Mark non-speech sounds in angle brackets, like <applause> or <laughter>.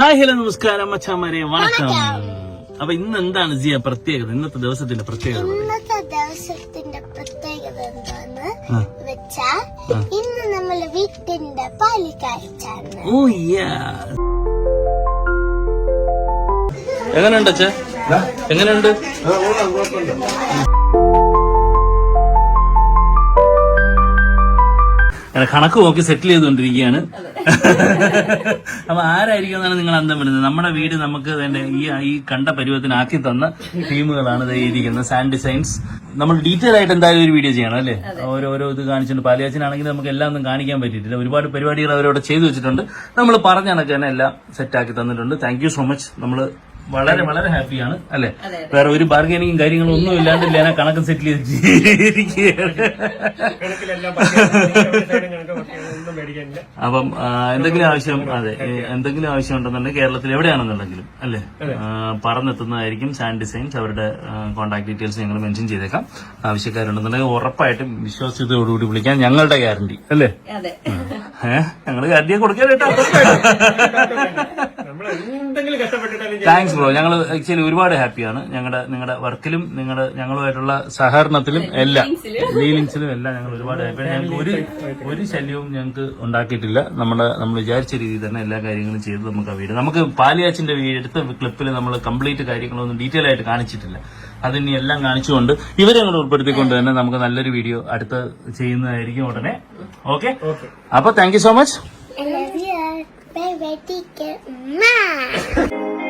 Hi hello നമസ്കാരം അച്ഛാമാരെ വണക്കം. അപ്പൊ ഇന്ന് എന്താണ് ജിയ പ്രത്യേകത? ഇന്നത്തെ ദിവസത്തിന്റെ പ്രത്യേകത ഇന്നത്തെ ദിവസത്തിന്റെ പ്രത്യേകത എന്താന്ന് വെച്ചാ ഇന്ന് നമ്മൾ വീട്ടിന്റെ പാൽ കാഴ്ചാണ് ഓ യാ എങ്ങനെയുണ്ട് അച്ഛ? എങ്ങനെയുണ്ട്? കണക്ക് നോക്കി സെറ്റിൽ ചെയ്തുകൊണ്ടിരിക്കുകയാണ്. അപ്പൊ ആരായിരിക്കും എന്നാണ് നിങ്ങൾ അന്തം വിടുന്നത് നമ്മുടെ വീട് നമുക്ക് തന്നെ ഈ ഈ കണ്ട പരുവത്തിനാക്കി തന്ന ടീമുകളാണ് ഇരിക്കുന്നത്. സാൻഡ് ഡിസൈൻസ് നമ്മൾ ഡീറ്റെയിൽ ആയിട്ട് എന്തായാലും ഒരു വീഡിയോ ചെയ്യണം അല്ലേ? ഓരോരോ ഇത് കാണിച്ചിട്ടുണ്ട്. പാലിയാച്ചനാണെങ്കിൽ നമുക്ക് എല്ലാം ഒന്നും കാണിക്കാൻ പറ്റിയിട്ടില്ല. ഒരുപാട് പരിപാടികൾ അവരോട് ചെയ്തു വെച്ചിട്ടുണ്ട്. നമ്മൾ പറഞ്ഞ കണക്ക് തന്നെ എല്ലാം സെറ്റാക്കി തന്നിട്ടുണ്ട്. താങ്ക് സോ മച്ച് നമ്മൾ വളരെ വളരെ ഹാപ്പിയാണ് അല്ലെ? വേറെ ഒരു ബാർഗനിങ്ങും കാര്യങ്ങളും ഒന്നും ഇല്ലാണ്ട് ലേന കണക്ക് സെറ്റിൽ ചെയ്തിരിക്കുകയാണ് അപ്പം എന്തെങ്കിലും ആവശ്യം അതെ എന്തെങ്കിലും ആവശ്യം ഉണ്ടെന്നുണ്ടെങ്കിൽ കേരളത്തിൽ എവിടെയാണെന്നുണ്ടെങ്കിലും അല്ലെ? പറഞ്ഞെത്തുന്നതായിരിക്കും സാൻഡ് ഡിസൈൻസ്. അവരുടെ കോൺടാക്ട് ഡീറ്റെയിൽസ് ഞങ്ങൾ മെൻഷൻ ചെയ്തേക്കാം. ആവശ്യക്കാരുണ്ടെന്നുണ്ടെങ്കിൽ ഉറപ്പായിട്ടും വിശ്വാസ്യതയോടുകൂടി വിളിക്കാം. ഞങ്ങളുടെ ഗ്യാരണ്ടി അല്ലേ? അതെ. ഏഹ് ഞങ്ങൾ ഗ്യാരണ്ടിയെ കൊടുക്കാൻ കേട്ടോ താങ്ക്സ് ബ്രോ ഞങ്ങൾ ആക്ച്വലി ഒരുപാട് ഹാപ്പിയാണ് ഞങ്ങളുടെ നിങ്ങളുടെ വർക്കിലും നിങ്ങളുടെ ഞങ്ങളുമായിട്ടുള്ള സഹകരണത്തിലും എല്ലാം. ഡീലിങ്സിലും എല്ലാം ഞങ്ങൾ ഒരുപാട് ഹാപ്പിയാണ് ഞങ്ങൾക്ക് ഒരു ഒരു ശല്യവും ഞങ്ങൾക്ക് ഉണ്ടാക്കിയിട്ടില്ല. നമ്മുടെ നമ്മൾ വിചാരിച്ച രീതിയിൽ തന്നെ എല്ലാ കാര്യങ്ങളും ചെയ്ത് നമുക്ക് ആ വീട്. നമുക്ക് പാലിയാച്ചിന്റെ വീട് എടുത്ത ക്ലിപ്പിൽ നമ്മൾ കംപ്ലീറ്റ് കാര്യങ്ങളൊന്നും ഡീറ്റെയിൽ ആയിട്ട് കാണിച്ചിട്ടില്ല. അതിനി എല്ലാം കാണിച്ചുകൊണ്ട് ഇവരെ അങ്ങോട്ട് ഉൾപ്പെടുത്തിക്കൊണ്ട് തന്നെ നമുക്ക് നല്ലൊരു വീഡിയോ അടുത്ത് ചെയ്യുന്നതായിരിക്കും ഉടനെ. ഓക്കെ അപ്പൊ thank you so much Baby, get mad. <laughs>